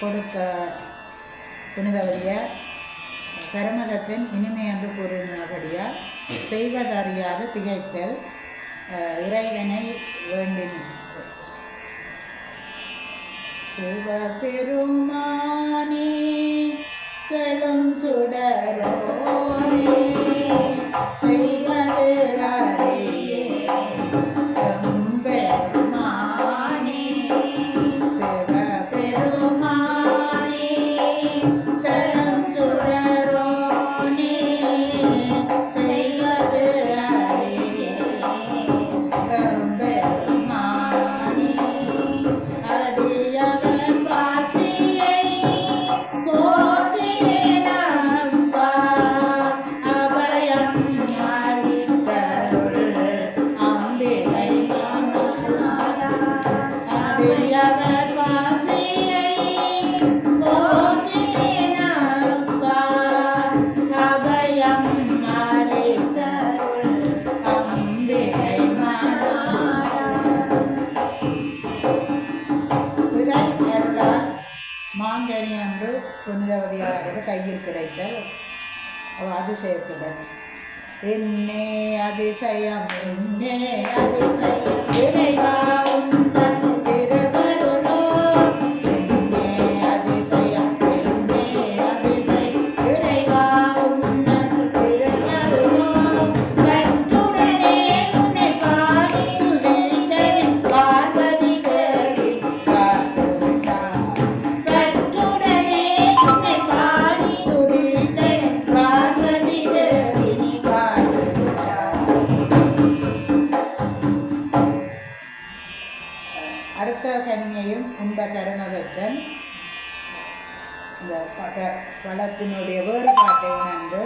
கொடுத்த புனிதவரியார் பரமதத்தின் இனிமையன்று கூறினபடியால் செய்வதறியாது திகைத்தல் இறைவனை வேண்டின் சிவபெருமானே செழும் சுடரோனே செய் புனிதவதியாரோட கையில் கிடைத்த அதிசயத்துடன். என்னே அதிசயம் என்னே அதிசயம் இறைவா உன் அடுத்த கனியையும் உண்ட பரமதத்தன் இந்த பழத்தினுடைய வேறுபாட்டை உணர்ந்து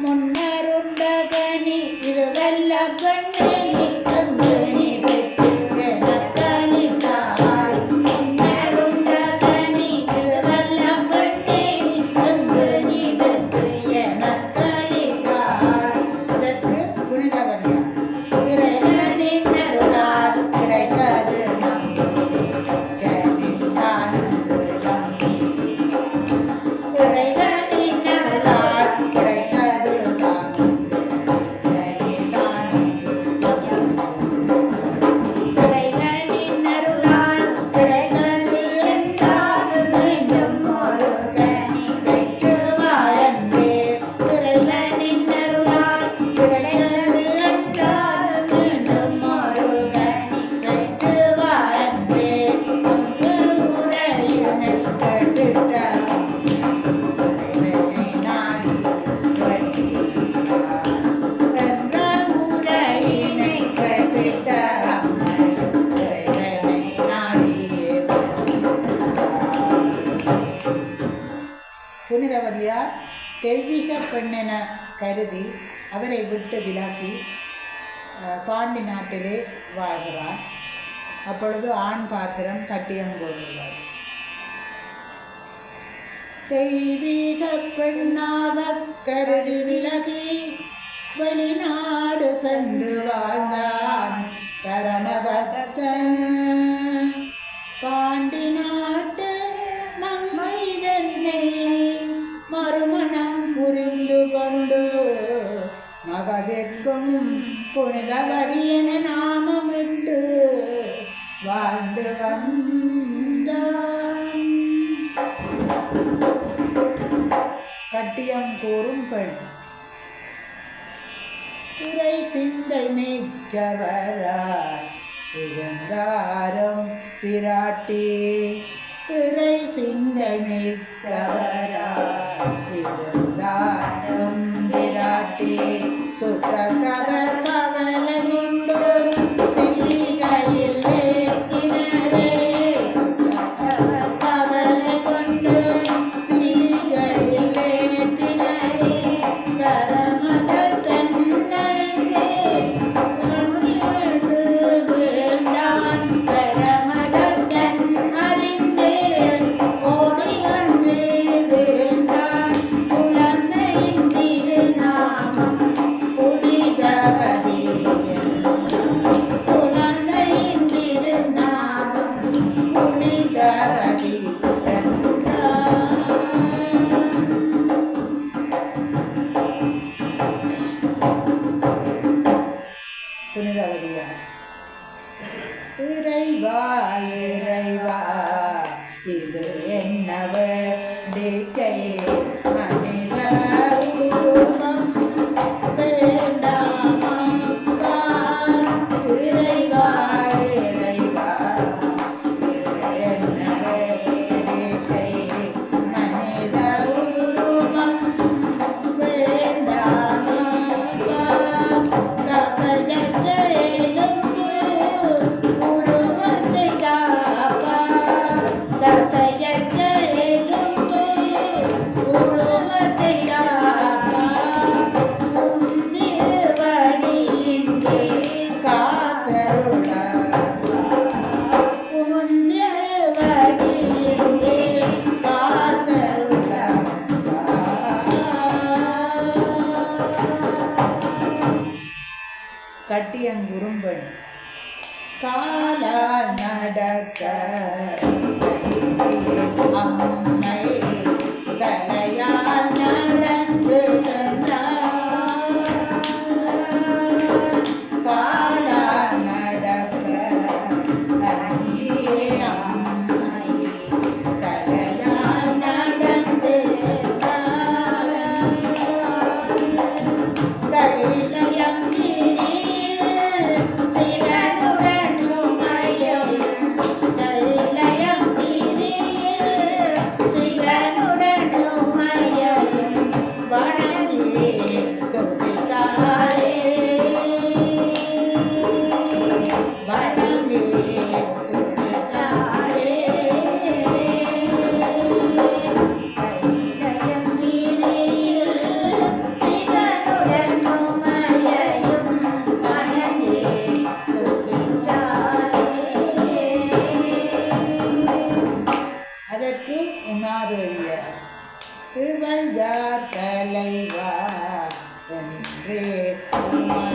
முன்னருண்ட கனி இது வெள்ள பெண்ணே அறிந்தவர் யார்? தெய்வீக பெண்ணென கருதி அவரை விட்டு விலகி பாண்டி நாட்டிலே வாழ்கிறான். அப்பொழுது ஆண் பாத்திரம் கட்டியம் கொள்கிறார் தெய்வீக பெண்ணாக கருதி விலகி வெளிநாடு சென்று வாழ் இதயம் கூறுங்கள் இறை சிந்தை மிக்கவரா இருந்தாரும் பிராட்டி. இறை சிந்தை மிக்கவரா ra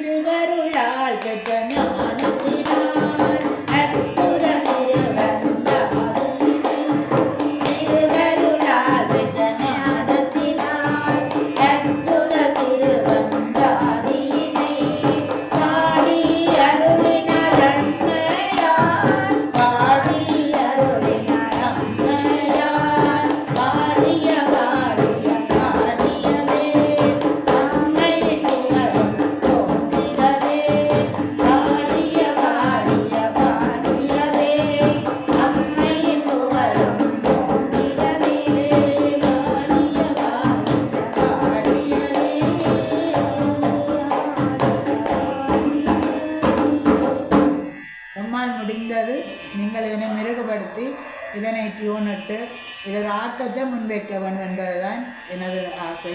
Rivero, la alpe. செயல்பட்டு இதொரு ஆக்கத்தை முன்வைக்க வேண்டும் என்பதுதான் எனது ஆசை.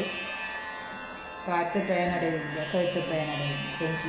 பார்த்து பயனடைவீங்க கேட்டு பயனடைவீங்க தேங்க்யூ